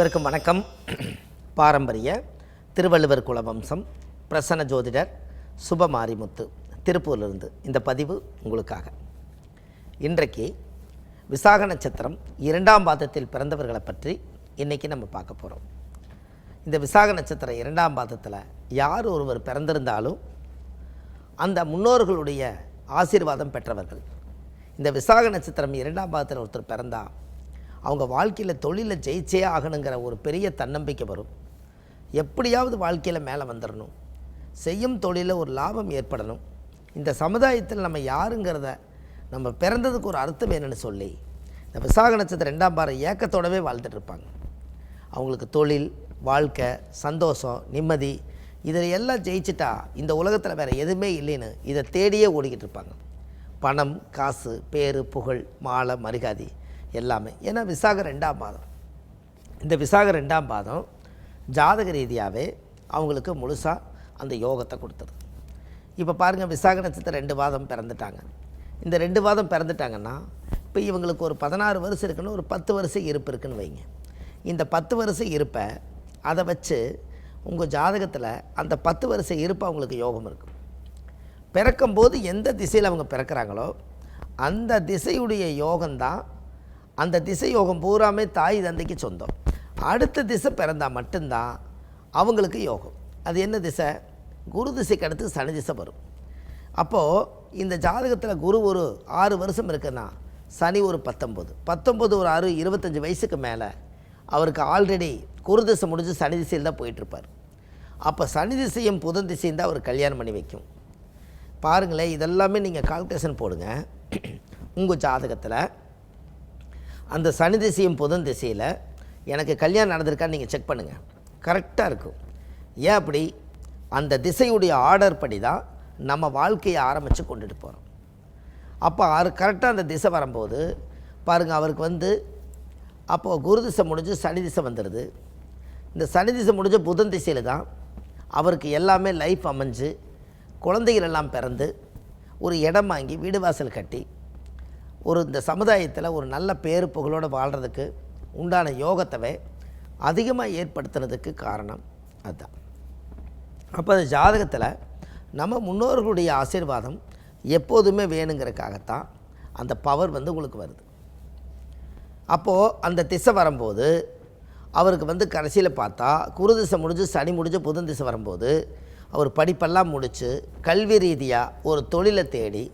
அனைவருக்கும் வணக்கம். பாரம்பரிய திருவள்ளுவர் குலவம்சம் பிரசன்ன ஜோதிடர் சுபமாரிமுத்து திருப்பூர்லிருந்து திருப்பூரிலிருந்து இந்த பதிவு உங்களுக்காக. இன்றைக்கு விசாக நட்சத்திரம் இரண்டாம் பாதத்தில் பிறந்தவர்களை பற்றி இன்றைக்கி நம்ம பார்க்க போகிறோம் இந்த விசாக நட்சத்திரம் இரண்டாம் பாதத்தில் யார் ஒருவர் பிறந்திருந்தாலும் அந்த முன்னோர்களுடைய ஆசீர்வாதம் பெற்றவர்கள். இந்த விசாக நட்சத்திரம் இரண்டாம் பாதத்தில் ஒருத்தர் பிறந்தால் அவங்க வாழ்க்கையில் தொழிலில் ஜெயிச்சே ஆகணுங்கிற ஒரு பெரிய தன்னம்பிக்கை வரும். எப்படியாவது வாழ்க்கையில் மேலே வந்துடணும் செய்யும் தொழிலில் ஒரு லாபம் ஏற்படணும். இந்த சமுதாயத்தில் நம்ம யாருங்கிறத நம்ம பிறந்ததுக்கு ஒரு அர்த்தம் என்னென்னு சொல்லி இந்த விசாக நட்சத்திரம் ரெண்டாம் பாரம் ஏக்கத்தோடவே வாழ்ந்துட்டு இருப்பாங்க. அவங்களுக்கு தொழில் வாழ்க்கை சந்தோஷம் நிம்மதி இதில் எல்லாம் ஜெயிச்சிட்டா இந்த உலகத்தில் வேறு எதுவுமே இல்லைன்னு இதை தேடியே ஓடிக்கிட்டு இருப்பாங்க. பணம் காசு பேர் புகழ் மாலை மரிகாதி எல்லாமே. ஏன்னா விசாக ரெண்டாம் பாதம். இந்த விசாக ரெண்டாம் பாதம் ஜாதக ரீதியாகவே அவங்களுக்கு முழுசாக அந்த யோகத்தை கொடுத்தது. இப்போ பாருங்கள் விசாக நட்சத்திரம் ரெண்டு மாதம் பிறந்துட்டாங்க. இந்த ரெண்டு மாதம் பிறந்துட்டாங்கன்னா இப்போ இவங்களுக்கு ஒரு பதினாறு வருஷம் இருக்குன்னு ஒரு பத்து வருஷம் இருப்பு இருக்குன்னு வைங்க. இந்த பத்து வருஷம் இருப்பை அதை வச்சு உங்கள் ஜாதகத்தில் அந்த பத்து வருஷம் இருப்பு அவங்களுக்கு யோகம் இருக்கும் பிறக்கும்போது எந்த திசையில் அவங்க பிறக்கிறாங்களோ அந்த திசையுடைய யோகம்தான் அந்த திசை யோகம் பூராமே தாய் தந்தைக்கு சொந்தம். அடுத்த திசை பிறந்தால் மட்டும்தான் அவங்களுக்கு யோகம். அது என்ன திசை? குரு திசைக்கு அடுத்து சனி திசை வரும். அப்போது இந்த ஜாதகத்தில் குரு ஒரு ஆறு வருஷம் இருக்குன்னா சனி ஒரு பத்தொம்பது பத்தொம்பது ஒரு ஆறு இருபத்தஞ்சி வயசுக்கு மேலே அவருக்கு ஆல்ரெடி குரு திசை முடிஞ்சு சனி திசையில் தான் போயிட்டுருப்பார். அப்போ சனி திசையும் புதன் திசையும் தான் அவர் கல்யாணம் பண்ணி வைக்கும். பாருங்களேன் இதெல்லாமே நீங்கள் கால்குலேஷன் போடுங்க. உங்கள் ஜாதகத்தில் அந்த சனி திசையும் புதன் திசையில் எனக்கு கல்யாணம் நடந்திருக்கான்னு நீங்கள் செக் பண்ணுங்கள் கரெக்டாக இருக்கும். ஏன் அப்படி? அந்த திசையுடைய ஆர்டர் படி தான் நம்ம வாழ்க்கையை ஆரம்பித்து கொண்டுட்டு போகிறோம் அப்போ அவர் கரெக்டாக அந்த திசை வரும்போது பாருங்கள் அவருக்கு வந்து அப்போது குரு திசை முடிஞ்சு சனி திசை வந்துடுது இந்த சனி திசை முடிஞ்ச புதன் திசையில் தான் அவருக்கு எல்லாமே லைஃப் அமைஞ்சு குழந்தைகள் எல்லாம் பிறந்து ஒரு இடம் வாங்கி வீடு வாசல் கட்டி ஒரு இந்த சமுதாயத்தில் ஒரு நல்ல பேரு புகழோடு வாழ்கிறதுக்கு உண்டான யோகத்தவை அதிகமாக ஏற்படுத்துனதுக்கு காரணம் அதுதான். அப்போ அந்த ஜாதகத்தில் நம்ம முன்னோர்களுடைய ஆசீர்வாதம் எப்போதுமே வேணுங்கிறதுக்காகத்தான் அந்த பவர் வந்து உங்களுக்கு வருது. அப்போது அந்த திசை வரும்போது அவருக்கு வந்து கடைசியில் பார்த்தா குரு திசை முடிஞ்சு சனி முடிஞ்சு புதன் திசை வரும்போது அவர் படிப்பெல்லாம் முடித்து கல்வி ரீதியாக ஒரு தொழிலை தேடி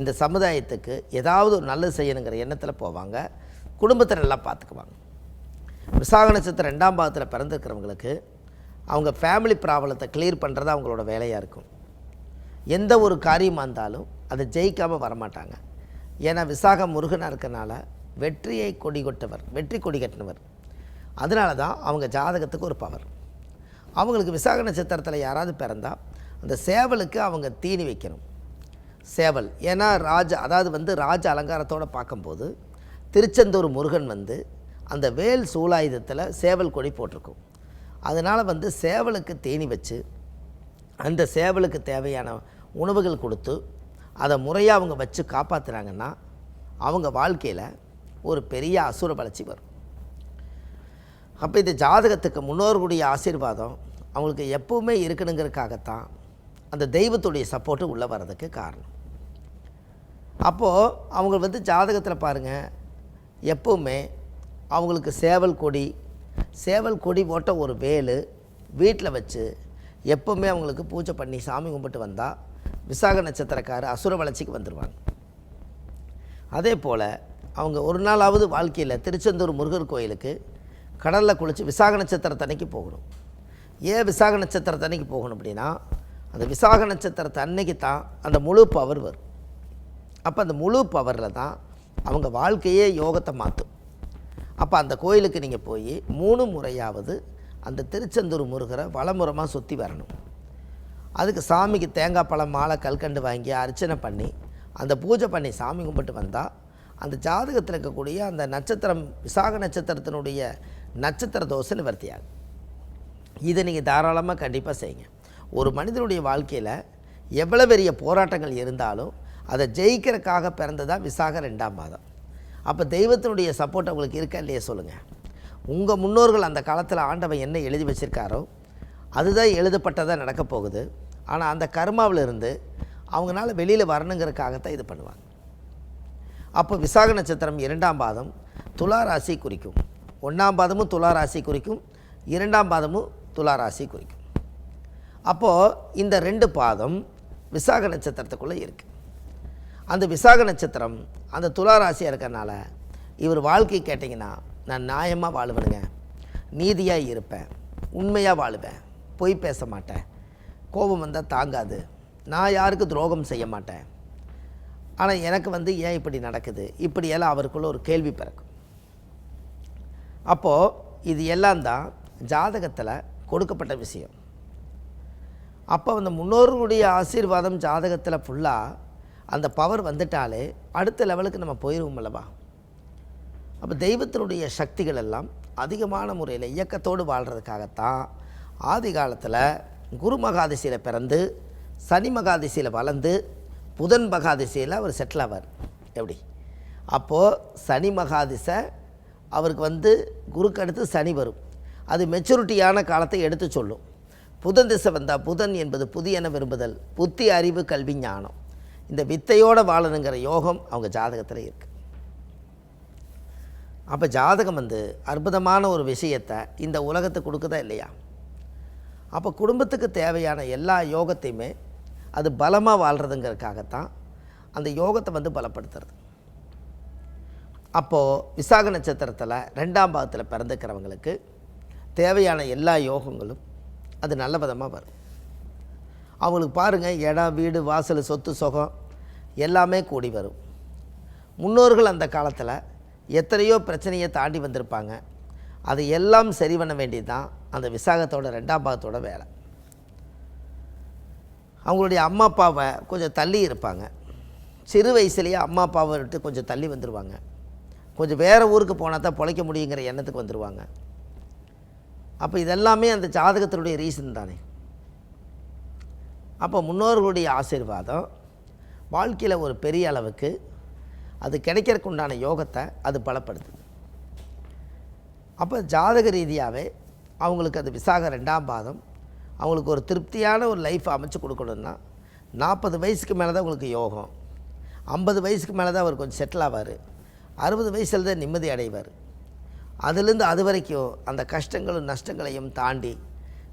இந்த சமுதாயத்துக்கு ஏதாவது ஒரு நல்லது செய்யணுங்கிற எண்ணத்தில் போவாங்க. குடும்பத்தை நல்லா பார்த்துக்குவாங்க விசாக நட்சத்திரம் ரெண்டாம் பாகத்தில் பிறந்திருக்கிறவங்களுக்கு அவங்க ஃபேமிலி ப்ராப்ளத்தை கிளியர் பண்ணுறது அவங்களோட வேலையாக இருக்கும். எந்த ஒரு காரியமாக இருந்தாலும் அதை ஜெயிக்காமல் வரமாட்டாங்க. ஏன்னா விசாக முருகனாக இருக்கனால வெற்றியை கொடி கொட்டவர் வெற்றி கொடி கட்டினவர். அதனால தான் அவங்க ஜாதகத்துக்கு ஒரு பவர் அவங்களுக்கு விசாக நட்சத்திரத்தில் யாராவது பிறந்தால் அந்த சேவலுக்கு அவங்க தீனி வைக்கணும். சேவல். ஏன்னா ராஜ அதாவது வந்து ராஜ அலங்காரத்தோடு பார்க்கும்போது திருச்செந்தூர் முருகன் வந்து அந்த வேல் சூலாயுதத்தில் சேவல் கொடி போட்டிருக்கும். அதனால் வந்து சேவலுக்கு தேனி வச்சு அந்த சேவலுக்கு தேவையான உணவுகள் கொடுத்து அதை முறையாக அவங்க வச்சு காப்பாற்றுறாங்கன்னா அவங்க வாழ்க்கையில் ஒரு பெரிய அசுர வளர்ச்சி வரும். அப்போ இந்த ஜாதகத்துக்கு முன்னோர்களுடைய ஆசீர்வாதம் அவங்களுக்கு எப்பவுமே இருக்கணுங்கிறதுக்காகத்தான் அந்த தெய்வத்துடைய சப்போர்ட்டு உள்ளே வர்றதுக்கு காரணம். அப்போது அவங்க வந்து ஜாதகத்தில் பாருங்கள் எப்போவுமே அவங்களுக்கு சேவல் கொடி சேவல் கொடி போட்ட ஒரு வேலு வீட்டில் வச்சு எப்போவுமே அவங்களுக்கு பூஜை பண்ணி சாமி கும்பிட்டு வந்தால் விசாக நட்சத்திரக்காரர் அசுர வளர்ச்சிக்கு வந்துடுவாங்க அதே போல் அவங்க ஒரு நாளாவது வாழ்க்கையில் திருச்செந்தூர் முருகர் கோயிலுக்கு கடலில் குளித்து விசாக நட்சத்திரத்தன்னைக்கு போகணும். ஏன் விசாக நட்சத்திரத்தன்னைக்கு போகணும் அப்படின்னா அந்த விசாக நட்சத்திரத்தை அன்னைக்கு தான் அந்த முழு பவர் வரும். அப்போ அந்த முழு பவரில் தான் அவங்க வாழ்க்கையே யோகத்தை மாற்றும் அப்போ அந்த கோயிலுக்கு நீங்கள் போய் மூணு முறையாவது அந்த திருச்செந்தூர் முருகரை வளமுறமாக சுற்றி வரணும். அதுக்கு சாமிக்கு தேங்காய் பழம் மாலை கல்கண்டு வாங்கி அர்ச்சனை பண்ணி அந்த பூஜை பண்ணி சாமி கும்பிட்டு வந்தால் அந்த ஜாதகத்தில் இருக்கக்கூடிய அந்த நட்சத்திரம் விசாக நட்சத்திரத்தினுடைய நட்சத்திர தோசை நிவர்த்தியாகும். இதை நீங்கள் தாராளமாக கண்டிப்பாக செய்யுங்க. ஒரு மனிதனுடைய வாழ்க்கையில் எவ்வளோ பெரிய போராட்டங்கள் இருந்தாலும் அதை ஜெயிக்கிறக்காக பிறந்ததாக விசாக ரெண்டாம் மாதம் அப்போ தெய்வத்தினுடைய சப்போர்ட் அவங்களுக்கு இருக்கா இல்லையே சொல்லுங்கள் உங்கள் முன்னோர்கள் அந்த காலத்தில் ஆண்டவன் என்ன எழுதி வச்சிருக்காரோ அதுதான் எழுதப்பட்டதாக நடக்க போகுது. ஆனால் அந்த கர்மாவிலிருந்து அவங்களால வெளியில் வரணுங்கிறதுக்காகத்தான் இது பண்ணுவாங்க. அப்போ விசாக நட்சத்திரம் இரண்டாம் பாதம் துலா ராசி குறிக்கும். ஒன்றாம் பாதமும் துலா ராசி குறிக்கும். இரண்டாம் பாதமும் துலா ராசி குறிக்கும். அப்போது இந்த ரெண்டு பாதம் விசாக நட்சத்திரத்துக்குள்ளே இருக்குது அந்த விசாக நட்சத்திரம் அந்த துலா ராசியாக இருக்கறனால இவர் வாழ்க்கை கேட்டிங்கன்னா நான் நியாயமாக வாழுவேனுங்க. நீதியாக இருப்பேன். உண்மையாக வாழுவேன். பொய் பேச மாட்டேன். கோபம் வந்தால் தாங்காது. நான் யாருக்கு துரோகம் செய்ய மாட்டேன். ஆனால் எனக்கு வந்து ஏன் இப்படி நடக்குது? இப்படியெல்லாம் அவருக்குள்ள ஒரு கேள்வி பிறக்கும். அப்போது இது எல்லாம் தான் ஜாதகத்தில் கொடுக்கப்பட்ட விஷயம். அப்போ அந்த முன்னோர்களுடைய ஆசீர்வாதம் ஜாதகத்தில் ஃபுல்லாக அந்த பவர் வந்துட்டாலே அடுத்த லெவலுக்கு நம்ம போயிடுவோம் அல்லவா? அப்போ தெய்வத்தினுடைய சக்திகள் எல்லாம் அதிகமான முறையில் இயக்கத்தோடு வாழ்கிறதுக்காகத்தான் ஆதி காலத்தில் குரு மகாதிசையில் பிறந்து சனி மகாதிசையில் வளர்ந்து புதன் மகாதிசையில் அவர் செட்டில் ஆவார். எப்படி? அப்போது சனி மகாதிசை அவருக்கு வந்து குருக்கு அடுத்து சனி வரும். அது மெச்சூரிட்டியான காலத்தை எடுத்து சொல்லும். புதன் திசை வந்தால் புதன் என்பது புதியன விரும்புதல் புத்தி அறிவு கல்வி ஞானம். இந்த வித்தையோடு வாழணுங்கிற யோகம் அவங்க ஜாதகத்தில் இருக்குது அப்போ ஜாதகம் வந்து அற்புதமான ஒரு விஷயத்தை இந்த உலகத்துக்கு கொடுக்குதா இல்லையா? அப்போ குடும்பத்துக்கு தேவையான எல்லா யோகத்தையுமே அது பலமாக வாழ்கிறதுங்கிறதுக்காகத்தான் அந்த யோகத்தை வந்து பலப்படுத்துறது. அப்போது விசாக நட்சத்திரத்தில் ரெண்டாம் பாகத்தில் பிறந்துக்கிறவங்களுக்கு தேவையான எல்லா யோகங்களும் அது நல்ல விதமாக வரும். அவங்களுக்கு பாருங்கள் இடம் வீடு வாசல் சொத்து சுகம் எல்லாமே கூடி வரும். முன்னோர்கள் அந்த காலத்தில் எத்தனையோ பிரச்சனையை தாண்டி வந்திருப்பாங்க. அதை எல்லாம் சரி பண்ண வேண்டியது தான் அந்த விசாகத்தோட ரெண்டாம் பாகத்தோட வேலை. அவங்களுடைய அம்மா அப்பாவை கொஞ்சம் தள்ளி இருப்பாங்க. சிறு வயசுலேயே அம்மா அப்பாவை விட்டு கொஞ்சம் தள்ளி வந்துடுவாங்க கொஞ்சம் வேறு ஊருக்கு போனால் தான் பிழைக்க முடியுங்கிற எண்ணத்துக்கு வந்துடுவாங்க அப்போ இதெல்லாமே அந்த ஜாதகத்தினுடைய ரீசன் தானே. அப்போ முன்னோர்களுடைய ஆசீர்வாதம் வாழ்க்கையில் ஒரு பெரிய அளவுக்கு அது கிடைக்கிறதுக்கு உண்டான யோகத்தை அது பலப்படுத்துது. அப்போ ஜாதக ரீதியாகவே அவங்களுக்கு அது விசாக ரெண்டாம் பாதம் அவங்களுக்கு ஒரு திருப்தியான ஒரு லைஃப் அமைச்சு கொடுக்கணுன்னா நாற்பது வயசுக்கு மேலே தான் உங்களுக்கு யோகம் ஐம்பது வயசுக்கு மேலே தான் அவர் கொஞ்சம் செட்டில் ஆவார் அறுபது வயசில் தான் நிம்மதி அடைவார். அதுலேருந்து அது வரைக்கும் அந்த கஷ்டங்களும் நஷ்டங்களையும் தாண்டி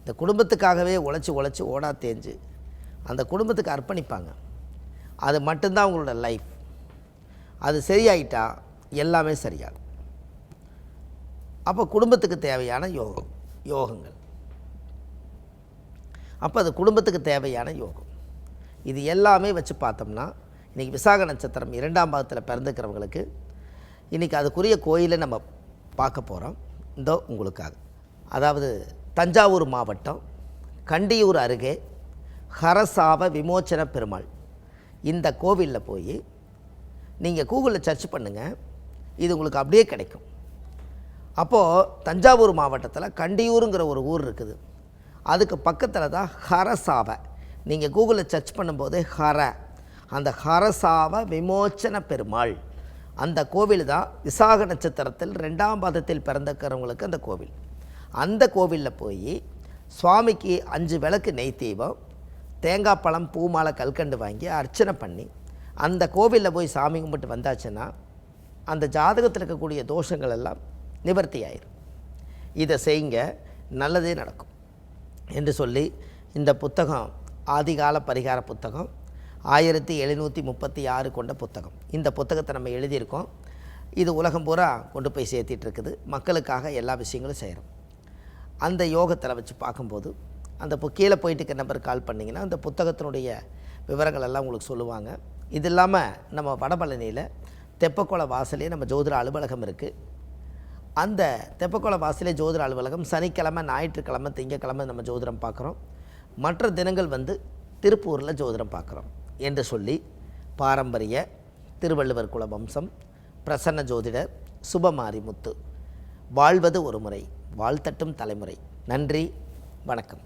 இந்த குடும்பத்துக்காகவே உழைச்சி உழைச்சி ஓடா தேஞ்சு அந்த குடும்பத்துக்கு அர்ப்பணிப்பாங்க. அது மட்டும்தான் அவங்களோட லைஃப் அது சரியாயிட்டா எல்லாமே சரியாகும். அப்போ குடும்பத்துக்கு தேவையான யோகம் யோகங்கள். அப்போ அது குடும்பத்துக்கு தேவையான யோகம். இது எல்லாமே வச்சு பார்த்தோம்னா இன்றைக்கி விசாக நட்சத்திரம் இரண்டாம் பாகத்தில் பிறந்துக்கிறவங்களுக்கு இன்றைக்கி அதுக்குரிய கோயிலை நம்ம பார்க்க போகிறோம் இந்த உங்களுக்காக. அதாவது தஞ்சாவூர் மாவட்டம் கண்டியூர் அருகே ஹரசாவ விமோச்சன பெருமாள். இந்த கோவிலில் போய் நீங்கள் கூகுளில் சர்ச் பண்ணுங்கள் இது உங்களுக்கு அப்படியே கிடைக்கும். அப்போது தஞ்சாவூர் மாவட்டத்தில் கண்டியூருங்கிற ஒரு ஊர் இருக்குது. அதுக்கு பக்கத்தில் தான் ஹரசாவை. நீங்கள் கூகுளில் சர்ச் பண்ணும்போது ஹர அந்த ஹரசாவ விமோச்சன பெருமாள். அந்த கோவில் தான் விசாக நட்சத்திரத்தில் ரெண்டாம் பாதத்தில் பிறந்தக்கிறவங்களுக்கு அந்த கோவில். அந்த கோவிலில் போய் சுவாமிக்கு அஞ்சு விளக்கு நெய் தீபம் தேங்காய் பழம் பூ மாலை கல்கண்டு வாங்கி அர்ச்சனை பண்ணி அந்த கோவிலில் போய் சாமி கும்பிட்டு வந்தாச்சுன்னா அந்த ஜாதகத்தில் இருக்கக்கூடிய தோஷங்கள் எல்லாம் நிவர்த்தி ஆயிரும். இதை செய்யுங்க நல்லதே நடக்கும். என்று சொல்லி இந்த புத்தகம் ஆதிகால பரிகார புத்தகம் ஆயிரத்தி எழுநூற்றி முப்பத்தி ஆறு கொண்ட புத்தகம். இந்த புத்தகத்தை நம்ம எழுதியிருக்கோம். இது உலகம் பூரா கொண்டு போய் சேர்த்திட்டு இருக்குது. மக்களுக்காக எல்லா விஷயங்களும் செய்கிறோம் அந்த யோகத்தில் வச்சு பார்க்கும்போது அந்த பு- கீழே போயிட்டு இருக்க நம்பருக்கு கால் பண்ணிங்கன்னா அந்த புத்தகத்தினுடைய விவரங்கள் எல்லாம் உங்களுக்கு சொல்லுவாங்க. இது இல்லாமல் நம்ம வடபழனியில் தெப்பக்குள வாசலே நம்ம ஜோதிட அலுவலகம் இருக்குது அந்த தெப்பக்குள வாசலே ஜோதிட அலுவலகம் சனிக்கிழமை ஞாயிற்றுக்கிழமை திங்கக்கிழமை நம்ம ஜோதிடம் பார்க்குறோம். மற்ற தினங்கள் வந்து திருப்பூரில் ஜோதிடம் பார்க்குறோம் என்று சொல்லி பாரம்பரிய திருவள்ளுவர் குல வம்சம் பிரசன்ன ஜோதிடர் சுபமாரிமுத்து. வாழ்வது ஒரு முறை வாழ்த்தட்டும் தலைமுறை. நன்றி. வணக்கம்.